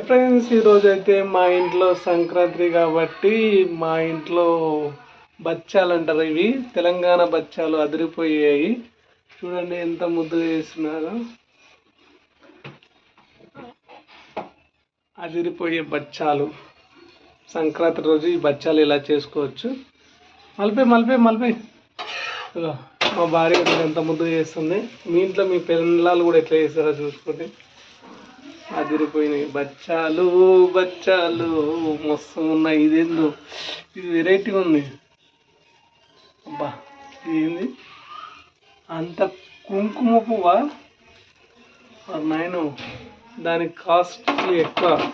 Friends ఈరోజు అయితే మా ఇంట్లో సంక్రాంతి కాబట్టి మా ఇంట్లో బచ్చాలు అంటారు ఇవి. తెలంగాణ బచ్చాలు అదిరిపోయాయి. చూడండి ఎంత ముద్దు చేస్తున్నారు అదిరిపోయే బచ్చాలు. సంక్రాంతి రోజు ఈ బచ్చాలు ఇలా చేసుకోవచ్చు. మలిపే మలిపే మలిపే. మా భార్య ఎంత ముద్దుగా చేస్తుంది. మీ ఇంట్లో మీ పిల్లలు కూడా ఎట్లా చేస్తారో చూసుకోండి. అదిరిపోయినాయి. బచ్చాలు బచ్చాలు మస్తు ఉన్నాయి. ఇదేందో? ఇది వెరైటీగా ఉంది. అబ్బా ఏంది? అంత కుంకుమ పువ్వా? నాయన దానికి కాస్ట్లీ ఎక్కువ.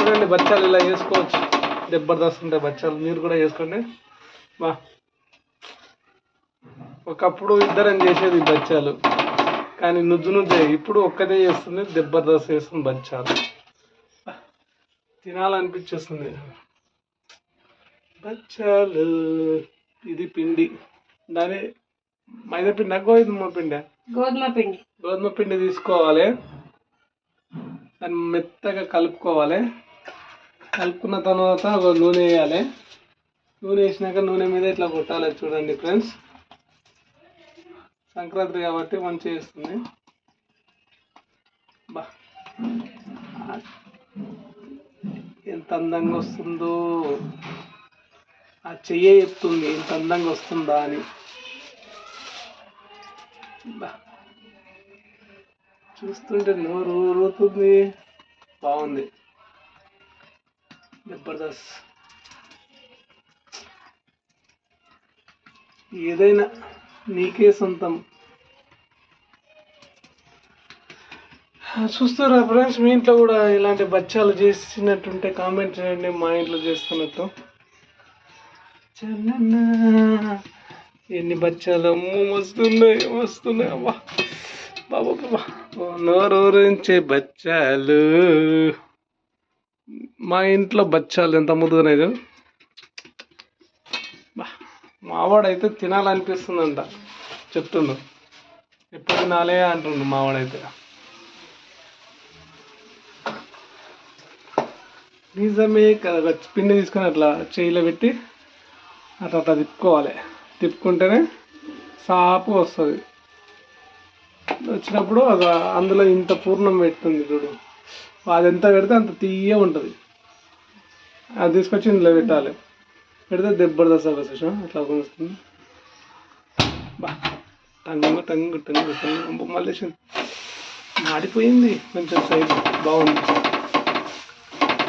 చూడండి బచ్చాలు ఇలా చేసుకోవచ్చు. జబర్దస్త్ ఉంటాయి బచ్చాలు మీరు కూడా చేసుకోండి. బా. ఒకప్పుడు ఇద్దరం చేసేది బచ్చాలు. కానీ నుజ్జు నుజ్జే ఇప్పుడు ఒక్కదే చేస్తుంది జబర్దస్త్ చేస్తుంది బచ్చాలు బా, తినాలనిపించేస్తుంది. బచ్చాలు ఇది పిండి. దాని మైదా పిండి గోధుమ పిండి. గోధుమ పిండి. గోధుమ పిండి తీసుకోవాలి. దాన్ని మెత్తగా కలుపుకోవాలి. కలుపుకున్న తర్వాత నూనె వేయాలి. నూనె వేసినాక నూనె మీద ఇట్లా కొట్టాలి చూడండి ఫ్రెండ్స్. సంక్రాంతి కాబట్టి మంచిగా వేస్తుంది బా. ఎంత అందంగా వస్తుందో. ఆ చెయ్యే చెప్తుంది ఎంత అందంగా వస్తుందా అని. బా. చూస్తుంటే నోరు ఊరుతుంది. బాగుంది. జబర్దస్త్. ఏదైనా నీకే సొంతం. చూస్తారా ఫ్రెండ్స్ మీ ఇంట్లో కూడా ఇలాంటి బచ్చాలు చేసినట్టుంటే కామెంట్ చేయండి మా ఇంట్లో చేస్తున్నట్టు. చల్లనా ఎన్ని బచ్చాలు? అమ్మో వస్తున్నాయి వస్తున్నాయి అమ్మా బాబా బాబా నోరూరించే బచ్చాలు. మా ఇంట్లో బచ్చాలు ఎంత ముద్దుగానే బా మావాడైతే తినాలనిపిస్తుందంట. చెప్తుండు. ఎప్పుడు తినాలే అంటుండు మావాడైతే. నిజమే కదా పిండి తీసుకొని అట్లా చేయిలో పెట్టి అట్లా అట్లా తిప్పుకోవాలి. తిప్పుకుంటేనే సాపు వస్తుంది. వచ్చినప్పుడు అది అందులో ఇంత పూర్ణం పెడుతుంది చూడు. అది ఎంత పెడితే అంత తీయ ఉంటుంది. అది తీసుకొచ్చి ఇందులో పెట్టాలి. పెడితే దెబ్బడదస్త వచ్చేసాం అట్లా వస్తుంది? బా. టంగు టంగు టంగు టంగు. మళ్ళీ మాడిపోయింది. కొంచెం సైడ్. బాగుంది.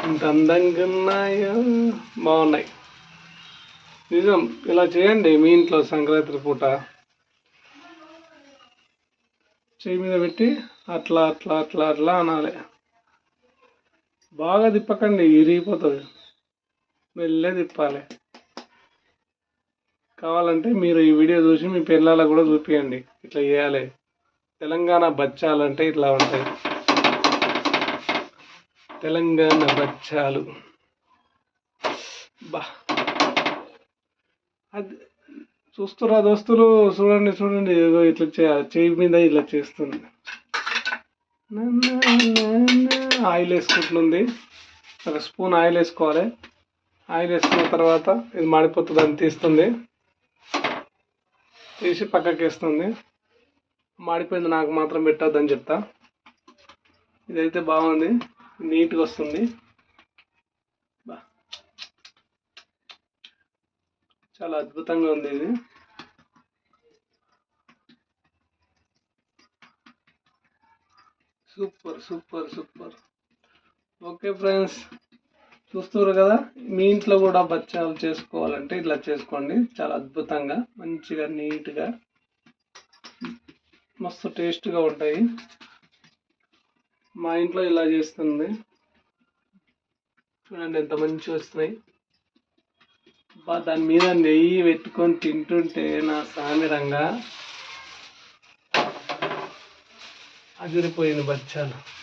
ఇంత అందంగా ఉన్నాయో? బాగున్నాయి. నిజం. ఇలా చేయండి మీ ఇంట్లో సంక్రాంతి పూట. చేయి మీద పెట్టి అట్లా అట్లా అట్లా అట్లా అనాలి. బాగా తిప్పకండి. ఇరిగిపోతుంది. మెల్లే తిప్పాలి. కావాలంటే మీరు ఈ వీడియో చూసి మీ పిల్లలకు కూడా చూపించండి ఇట్లా చేయాలి. తెలంగాణ బచ్చాలంటే ఇట్లా ఉంటాయి. తెలంగాణ బచ్చాలు. బా. అది చూస్తురా దోస్తులు చూడండి చూడండి. ఏదో ఇట్లా చే- చేయి మీద ఇట్లా చేస్తుంది. ఆయిల్ వేసుకుంటుంది. ఒక స్పూన్ ఆయిల్ వేసుకోవాలి. ఆయిల్ వేసుకున్న తర్వాత ఇది మాడిపోతుంది అని తీస్తుంది. తీసి పక్కకి వేస్తుంది మాడిపోయింది నాకు మాత్రం పెట్టద్దని చెప్తా. ఇదైతే బాగుంది. నీట్గా వస్తుంది చాలా అద్భుతంగా ఉంది ఇది. Super super super. Okay friends. చూస్తున్నారు కదా? మీ ఇంట్లో కూడా బచ్చాలు చేసుకోవాలంటే ఇట్లా చేసుకోండి. చాలా అద్భుతంగా మంచిగా నీట్గా మస్తు టేస్ట్గా ఉంటాయి. మా ఇంట్లో ఇలా చేస్తుంది. చూడండి ఎంత మంచిగా వస్తున్నాయి. బా దాని మీద నెయ్యి పెట్టుకొని తింటుంటే నా సామిరంగా అదిరిపోయింది బచ్చాలు.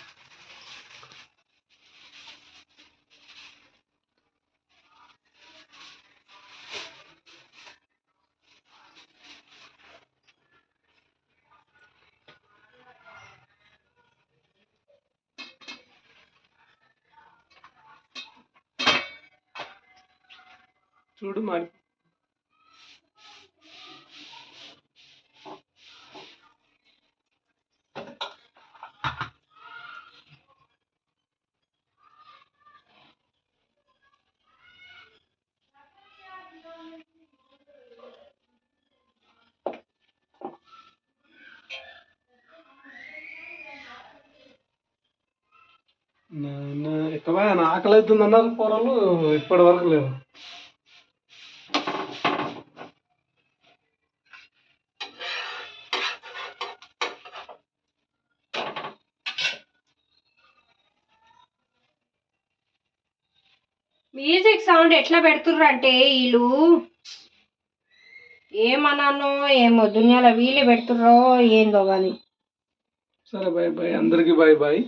చూడు మరి. ఎక్కువ ఆకలి అవుతుంది అన్నారు పొరలు ఇప్పటి వరకు లేవు. మ్యూజిక్ సౌండ్ ఎట్లా పెడుతుర్రు అంటే వీళ్ళు? ఏమన్నానో ఏమో దునియాలో వీళ్ళే పెడుతుర్రో ఏందో కానీ సరే బాయ్ బాయ్ అందరికీ బాయ్ బాయ్